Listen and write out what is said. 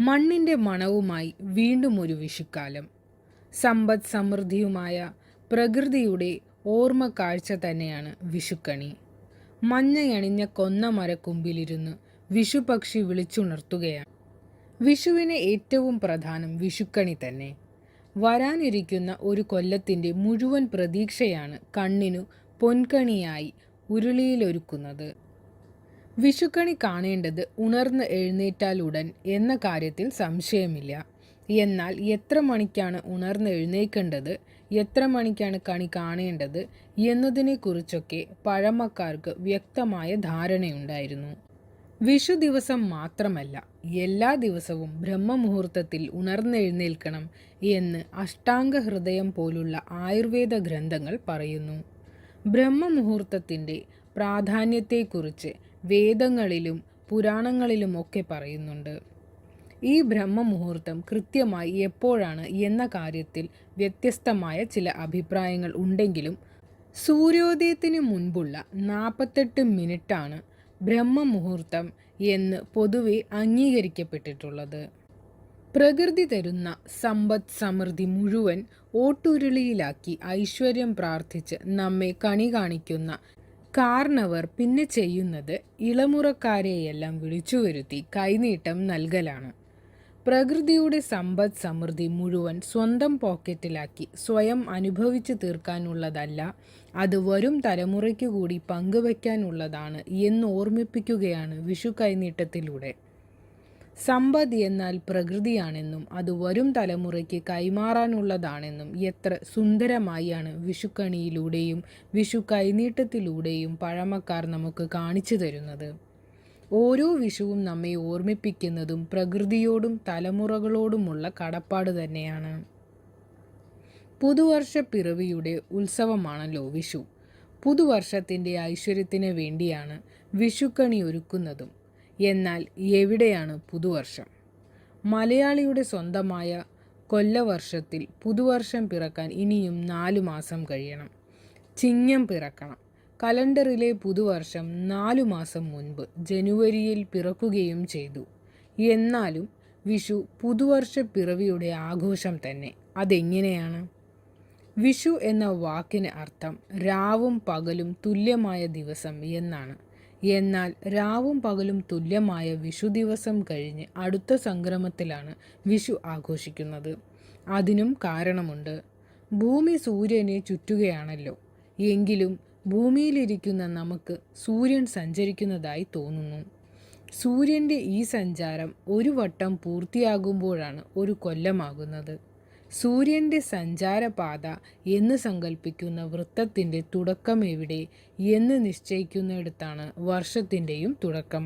മണ്ണിന്റെ മണവുമായി വീണ്ടും ഒരു വിഷുക്കാലം. സമ്പദ് സമൃദ്ധിയുമായ പ്രകൃതിയുടെ ഓർമ്മ കാഴ്ച തന്നെയാണ് വിഷുക്കണി. മഞ്ഞയണിഞ്ഞ കൊന്ന മരക്കൊമ്പിലിരുന്ന് വിഷുപക്ഷി വിളിച്ചുണർത്തുകയാണ്. വിഷുവിന് ഏറ്റവും പ്രധാനം വിഷുക്കണി തന്നെ. വരാനിരിക്കുന്ന ഒരു കൊല്ലത്തിന്റെ മുഴുവൻ പ്രതീക്ഷയാണ് കണ്ണിനു പൊൻകണിയായി ഉരുളിയിലൊരുക്കുന്നത്. വിഷുക്കണി കാണേണ്ടത് ഉണർന്ന് എഴുന്നേറ്റാലുടൻ എന്ന കാര്യത്തിൽ സംശയമില്ല. എന്നാൽ എത്ര മണിക്കാണ് ഉണർന്ന് എഴുന്നേക്കേണ്ടത് എത്ര മണിക്കാണ് കണി കാണേണ്ടത്? എന്നതിനെക്കുറിച്ചൊക്കെ പഴമക്കാർക്ക് വ്യക്തമായ ധാരണയുണ്ടായിരുന്നു. വിഷു ദിവസം മാത്രമല്ല എല്ലാ ദിവസവും ബ്രഹ്മമുഹൂർത്തത്തിൽ ഉണർന്നെഴുന്നേൽക്കണം എന്ന് അഷ്ടാംഗ ഹൃദയം പോലുള്ള ആയുർവേദ ഗ്രന്ഥങ്ങൾ പറയുന്നു. ബ്രഹ്മമുഹൂർത്തത്തിന്റെ പ്രാധാന്യത്തെക്കുറിച്ച് വേദങ്ങളിലും പുരാണങ്ങളിലുമൊക്കെ പറയുന്നുണ്ട്. ഈ ബ്രഹ്മമുഹൂർത്തം കൃത്യമായി എപ്പോഴാണ് എന്ന കാര്യത്തിൽ വ്യത്യസ്തമായ ചില അഭിപ്രായങ്ങൾ ഉണ്ടെങ്കിലും സൂര്യോദയത്തിന് മുൻപുള്ള നാൽപ്പത്തെട്ട് മിനിറ്റാണ് ബ്രഹ്മമുഹൂർത്തം എന്ന് പൊതുവെ അംഗീകരിക്കപ്പെട്ടിട്ടുള്ളത്. പ്രകൃതി തരുന്ന സമ്പദ് സമൃദ്ധി മുഴുവൻ ഓട്ടുരുളിയിലാക്കി ഐശ്വര്യം പ്രാർത്ഥിച്ച് നമ്മെ കണി കാണിക്കുന്ന കാർണവർ പിന്നെ ചെയ്യുന്നത് ഇളമുറക്കാരെയെല്ലാം വിളിച്ചു വരുത്തി കൈനീട്ടം നൽകലാണ്. പ്രകൃതിയുടെ സമ്പദ് സമൃദ്ധി മുഴുവൻ സ്വന്തം പോക്കറ്റിലാക്കി സ്വയം അനുഭവിച്ചു തീർക്കാനുള്ളതല്ല അത് വരും തലമുറയ്ക്കു കൂടി പങ്കുവയ്ക്കാനുള്ളതാണ് എന്ന് ഓർമ്മിപ്പിക്കുകയാണ് വിഷു കൈനീട്ടത്തിലൂടെ സമ്പദ് എന്നാൽ പ്രകൃതിയാണെന്നും അത് വരും തലമുറയ്ക്ക് കൈമാറാനുള്ളതാണെന്നും എത്ര സുന്ദരമായാണ് വിഷുക്കണിയിലൂടെയും വിഷു കൈനീട്ടത്തിലൂടെയും പഴമക്കാർ നമുക്ക് കാണിച്ചു തരുന്നത്. ഓരോ വിഷുവും നമ്മെ ഓർമ്മിപ്പിക്കുന്നതും പ്രകൃതിയോടും തലമുറകളോടുമുള്ള കടപ്പാട് തന്നെയാണ്. പുതുവർഷ പിറവിയുടെ ഉത്സവമാണല്ലോ വിഷു. പുതുവർഷത്തിന്റെ ഐശ്വര്യത്തിന് വേണ്ടിയാണ് വിഷുക്കണി ഒരുക്കുന്നതും. എന്നാൽ എവിടെയാണ് പുതുവർഷം? മലയാളിയുടെ സ്വന്തമായ കൊല്ലവർഷത്തിൽ പുതുവർഷം പിറക്കാൻ ഇനിയും നാലു മാസം കഴിയണം. ചിങ്ങം പിറക്കണം. കലണ്ടറിലെ പുതുവർഷം നാലു മാസം മുൻപ് ജനുവരിയിൽ പിറക്കുകയും ചെയ്തു. എന്നാലും വിഷു പുതുവർഷ പിറവിയുടെ ആഘോഷം തന്നെ അതെങ്ങനെയാണ്? വിഷു എന്ന വാക്കിന് അർത്ഥം രാവും പകലും തുല്യമായ ദിവസം എന്നാണ്. എന്നാൽ രാവും പകലും തുല്യമായ വിഷു ദിവസം കഴിഞ്ഞ് അടുത്ത സംക്രമത്തിലാണ് വിഷു ആഘോഷിക്കുന്നത്. അതിനും കാരണമുണ്ട്. ഭൂമി സൂര്യനെ ചുറ്റുകയാണല്ലോ. എങ്കിലും ഭൂമിയിലിരിക്കുന്ന നമുക്ക് സൂര്യൻ സഞ്ചരിക്കുന്നതായി തോന്നുന്നു. സൂര്യന്റെ ഈ സഞ്ചാരം ഒരു വട്ടം പൂർത്തിയാകുമ്പോഴാണ് ഒരു കൊല്ലമാകുന്നത്. സൂര്യന്റെ സഞ്ചാരപാത എന്ന് സങ്കല്പിക്കുന്ന വൃത്തത്തിന്റെ തുടക്കം എവിടെ എന്ന് നിശ്ചയിക്കുന്നിടത്താണ് വർഷത്തിന്റെയും തുടക്കം.